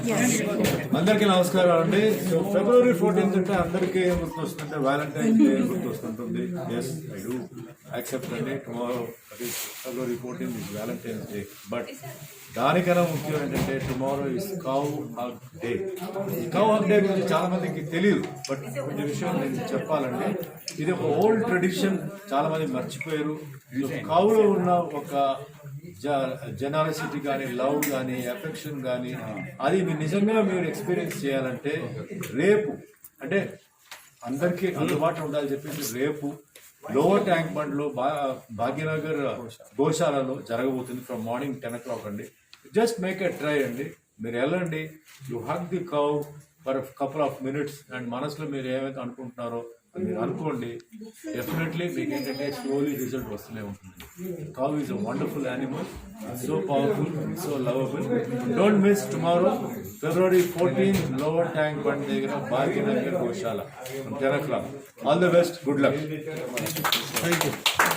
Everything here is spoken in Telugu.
అందరికీ నమస్కారం అండి. సో ఫిబ్రవరి ఫోర్టీన్త్ అంటే అందరికీ ఏం గుర్తొస్తుందంటే వ్యాలంటైన్స్ డే గుర్తొస్తుంటుంది. ఎస్ ఐ డూ యాక్సెప్ట్ అండి. Tomorrow February fourteenth is Valentine's day but దానికన్నా ముఖ్యం ఏంటంటే tomorrow is cow hug day cow hug day గురించి చాలా మందికి తెలియదు బట్ కొంచెం విషయం నేను చెప్పాలంటే ఇది ఒక ఓల్డ్ ట్రెడిషన్ చాలా మంది మర్చిపోయారు. కౌలో ఉన్న ఒక జనాలసిటీ కానీ లవ్ కానీ ఎఫెక్షన్ కానీ అది మీరు నిజంగా మీరు ఎక్స్పీరియన్స్ చేయాలంటే రేపు అంటే అందరికీ అందుబాటులో ఉండాలని చెప్పేసి రేపు లోవర్ ట్యాంక్ బండ్లో బా భాగ్యనగర్ గోశాలలో జరగబోతుంది. From morning ten o'clock అండి. జస్ట్ మేక్ ఎ ట్రై అండి. మీరు వెళ్ళండి. You hug the cow for couple of minutes and మనసులో మీరు ఏమైతే అనుకుంటున్నారో మీరు అనుకోండి. డెఫినెట్లీ మీకు ఏంటంటే స్లోలీ రిజల్ట్ వస్తూనే ఉంటుంది. Cow is a wonderful animal, so powerful, so lovable. Don't miss tomorrow, February 14th, Lower Tank Bund Degara, Nagar, Goshala, from 10 o'clock. All the best, good luck. Thank you.